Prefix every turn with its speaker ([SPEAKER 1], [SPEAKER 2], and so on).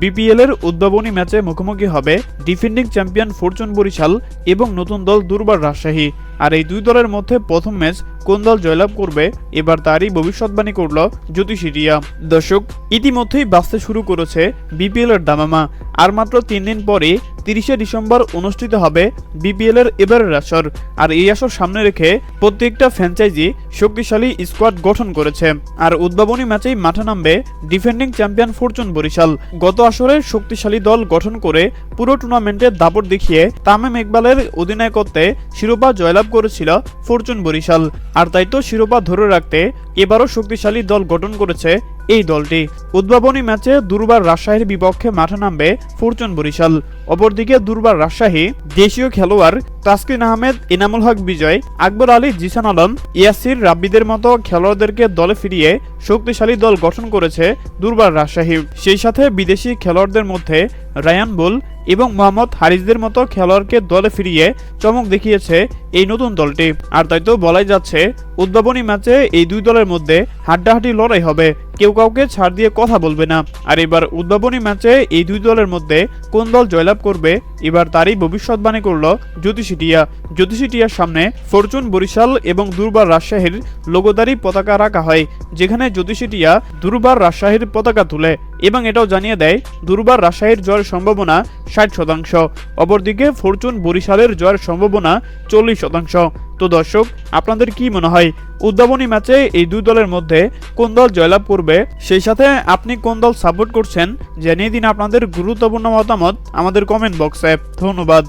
[SPEAKER 1] BPL এর উদ্ভাবনী ম্যাচে মুখোমুখি হবে ডিফেন্ডিং চ্যাম্পিয়ন ফরচুন বরিশাল এবং নতুন দল দুর্বার রাজশাহী। আর এই দুই দলের মধ্যে প্রথম ম্যাচ কোন দল জয়লাভ করবে, এবার তারই ভবিষ্যৎবাণী করল জ্যোতিষিটিয়া দর্শক, ইতিমধ্যেই বাঁচতে শুরু করেছে বিপিএল এর দামামা। আর মাত্র তিন দিন পরে তিরিশে ডিসেম্বর অনুষ্ঠিত হবে বিপিএল এর এবারের আসর। আর এই আসর সামনে রেখে প্রত্যেকটা ফ্র্যাঞ্চাইজি শক্তিশালী স্কোয়াড গঠন করেছে। আর উদ্ভাবনী ম্যাচেই মাঠে নামবে ডিফেন্ডিং চ্যাম্পিয়ন ফরচুন বরিশাল। গত আসরে শক্তিশালী দল গঠন করে পুরো টুর্নামেন্টে দাপট দেখিয়ে তামিম ইকবালের অধিনায়কত্বে শিরোপা জয়লাভ করেছিল ফরচুন বরিশাল। আর তাই তো শিরোপা ধরে রাখতে এবারও শক্তিশালী দল গঠন করেছে এই দলটি। উদ্ভাবনী ম্যাচে দুর্বার রাজশাহীর বিপক্ষে মাঠে নামবে ফরচুন বরিশাল। অপরদিকে দুর্বার রাজশাহী, দেশীয় খেলোয়াড় তাসকিন আহমেদ ইনামুল হক বিজয়, আকবর আলী, জিসান আলম, ইয়াসির রাব্বিদের মতো খেলোয়াড়দেরকে দলে ফিরিয়ে শক্তিশালী দল গঠন করেছে দুর্বার রাজশাহী। সেই সাথে বিদেশি খেলোয়াড়দের মধ্যে রায়ান বুল এবং মোহাম্মদ হারিসদের মতো খেলোয়াড়কে দলে ফিরিয়ে চমক দেখিয়েছে এই নতুন দলটি। আর তাই তো বলাই যাচ্ছে, উদ্ভাবনী ম্যাচে এই দুই দলের মধ্যে হাড্ডাহাড্ডি লড়াই হবে। কেউ কাউকে ছাড় দিয়ে কথা বলবে না। আর এবার উদ্ভাবনী ম্যাচে এই দুই দলের মধ্যে কোন দল জয়লাভ করবে এবার তারই ভবিষ্যৎবাণী করল জ্যোতিষিটিয়া। জ্যোতিষিটিয়ার সামনে ফরচুন, বরিশাল এবং দুর্বার রাজশাহীর লোগোদারি পতাকা রাখা হয়, যেখানে জ্যোতিষিটিয়া দুর্বার রাজশাহীর পতাকা তুলে এবং এটাও জানিয়ে দেয়, দুর্বার রাজশাহীর জয়ের সম্ভাবনা ষাট শতাংশ, অপরদিকে ফরচুন, বরিশালের জয়ের সম্ভাবনা চল্লিশ শতাংশ। তো দর্শক, আপনাদের কি মনে হয়, উদ্ভাবনী ম্যাচে এই দুই দলের মধ্যে কোন দল জয়লাভ করবে? সেই সাথে আপনি কোন দল সাপোর্ট করছেন? জানিয়ে দিন আপনাদের গুরুত্বপূর্ণ মতামত আমাদের কমেন্ট বক্সে। ধন্যবাদ।